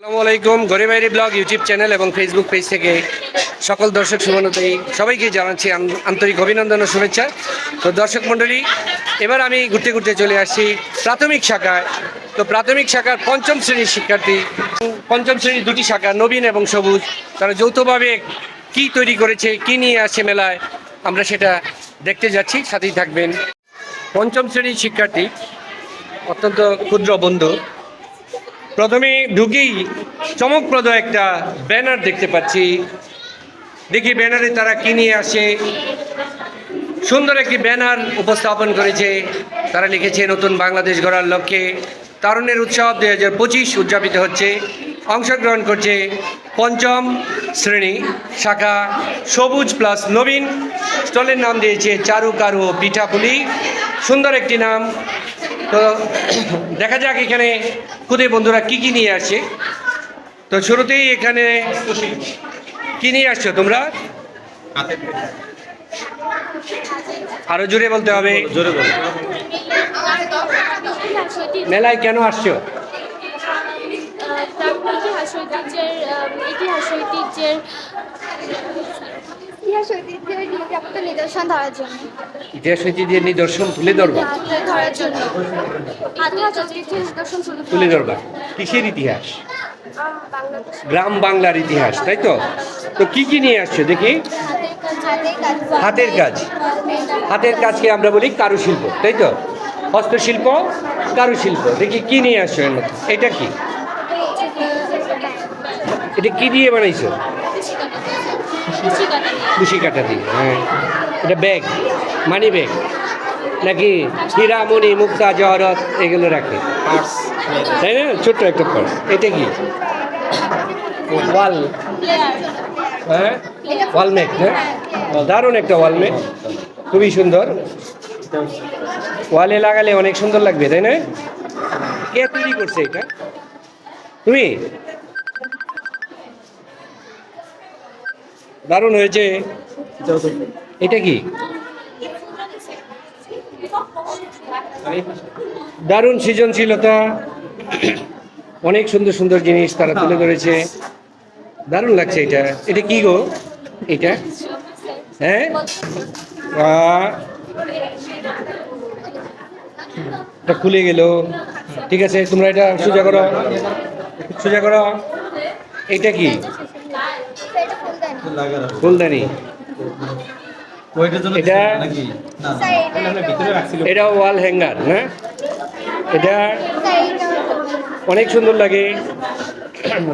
আসসালামু আলাইকুম গরিবাইরি ব্লগ, ইউটিউব চ্যানেল এবং ফেসবুক পেজ থেকে সকল দর্শক শুভনতাই সবাইকে জানাচ্ছি আন- আন্তরিক অভিনন্দন ও শুভেচ্ছা। তো দর্শক মণ্ডলী, এবার আমি ঘুরতে ঘুরতে চলে আসছি প্রাথমিক শাখায়। তো প্রাথমিক শাখার পঞ্চম শ্রেণির শিক্ষার্থী পঞ্চম শ্রেণির দুটি শাখা, নবীন এবং সবুজ, তারা যৌথভাবে কি তৈরি করেছে, কি নিয়ে আসে মেলায়, আমরা সেটা দেখতে যাচ্ছি, সাথেই থাকবেন। পঞ্চম শ্রেণির শিক্ষার্থী, অত্যন্ত ক্ষুদ্র বন্ধু প্রথমে ঢুকেই চমকপ্রদ একটা ব্যানার দেখতে পাচ্ছি। দেখি ব্যানারে তারা কি নিয়ে আসে। সুন্দর একটি ব্যানার উপস্থাপন করেছে। তারা লিখেছে, নতুন বাংলাদেশ গড়ার লক্ষ্যে তারুণের উৎসব দুই হাজার পঁচিশ উদযাপিত হচ্ছে। অংশগ্রহণ করছে পঞ্চম শ্রেণি শাখা সবুজ প্লাস নবীন। স্টলের নাম দিয়েছে চারু কারু পিঠাপুলি। সুন্দর একটি নাম। তো দেখা যাক এখানে খুদে বন্ধুরা কি কি নিয়ে আসছে? তো শুরুতেই এখানে কি নিয়ে আসছো তোমরা? আরও জোরে বলতে হবে। জোরে মেলায় কেন আসছো? ইতিহাস ঐতিহ্যের ইতিহাস ঐতিহ্যের নিদর্শন তুলে ধরবা? তুলে ধরবা। কিসের ইতিহাস? গ্রাম বাংলার ইতিহাস, তাই তো? তো কি কি নিয়ে আসছো দেখি? হাতের কাজ। হাতের কাজকে আমরা বলি কারুশিল্প, তাই তো? হস্তশিল্প, কারুশিল্প। দেখি কি নিয়ে আসছো এর মধ্যে? এটা কি? এটা কি দিয়ে বানাইছো? খুশি কাটা দিয়ে হ্যাঁ। এটা ব্যাগ মানি ব্যাগ নাকি হীরামণি মুক্তা জহরত এগুলো রাখে। তাই না? ছোট্ট একটা পার্স। এটা কি? ওয়াল। হ্যাঁ? ওয়ালমেট হ্যাঁ? দারুণ একটা ওয়ালমেট। খুবই সুন্দর। ওয়ালে লাগালে অনেক সুন্দর লাগবে তাই না? কে তৈরি করছে এটা? তুমি? দারুণ হয়েছে। এটা কি? দারুণ সৃজনশীলতা। অনেক সুন্দর সুন্দর জিনিস তারা তুলে ধরেছে। দারুণ লাগছে এটা। এটা কি গো? এটা? হ্যাঁ? এটা খুলে গেল। ঠিক আছে তোমরা এটা সোজা করো। সোজা করো। এটা কি? ফুলদানি। এটা- এটা ওয়াল হ্যাঙ্গার হ্যাঁ এটা অনেক সুন্দর লাগে।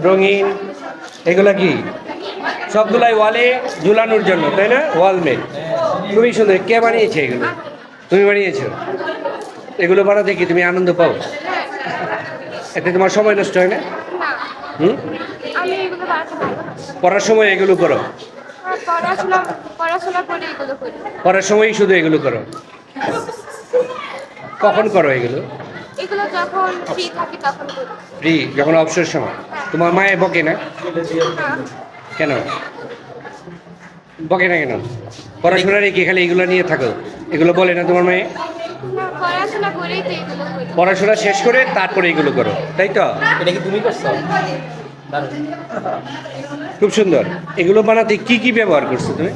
রঙিন। এগুলা কি? সবগুলাই ওয়ালে ঝুলানোর জন্য তাই না? ওয়াল মেড খুবই সুন্দর। কে বানিয়েছে এগুলো? তুমি বানিয়েছো? এগুলো বানাতে কি তুমি আনন্দ পাও? এতে তোমার সময় নষ্ট হয় না? হুম? পড়ার সময় এগুলো করো। পড়াশোনা পড়াশোনা করে এগুলো করি। পড়ার সময়ই শুধু এগুলো করো। কখন করো এগুলো? এগুলো যখন ফ্রি থাকি তখন করি। ফ্রি যখন অবসর সময়। তোমার মায়ে বকে না? কেন? বকে না কেন? পড়াশোনা রেখে খালি এগুলো নিয়ে থাকো? এগুলো বলে না তোমার মেয়ে? পড়াশোনা করেই তো এগুলো করি। পড়াশোনা শেষ করে তারপরে এগুলো করো তাই তো? এটা কি তুমি করছ? খুব সুন্দর। এগুলো বানাতে কি কি ব্যবহার করছ তুমি?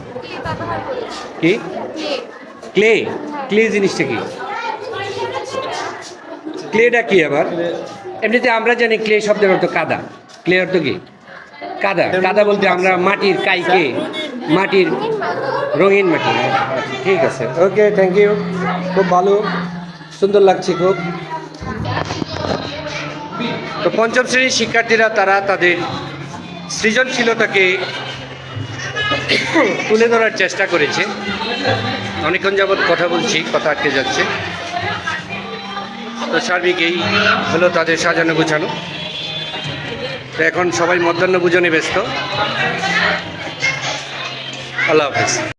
কি? ক্লে। ক্লে জিনিসটা কি? ক্লেটা কি আবার? এমনিতে আমরা জানি ক্লে শব্দের অর্থ কাদা। ক্লে অর্থ কি? কাদা। কাদা বলতে আমরা মাটির কাইকে মাটির রঙিন মাটি। ঠিক আছে। ওকে থ্যাংক ইউ খুব ভালো। সুন্দর লাগছে খুব। তো পঞ্চম শ্রেণির শিক্ষার্থীরা, তারা তাদের সৃজনশীলতাকে তুলে ধরার চেষ্টা করেছে। অনেকক্ষণ যাবৎ কথা বলছি, কথা আটকে যাচ্ছে। তো সার্বিক এই হলো তাদের সাজানো গুছানো। তো এখন সবাই মধ্যাহ্ন ভোজনে ব্যস্ত। আল্লাহ হাফেজ।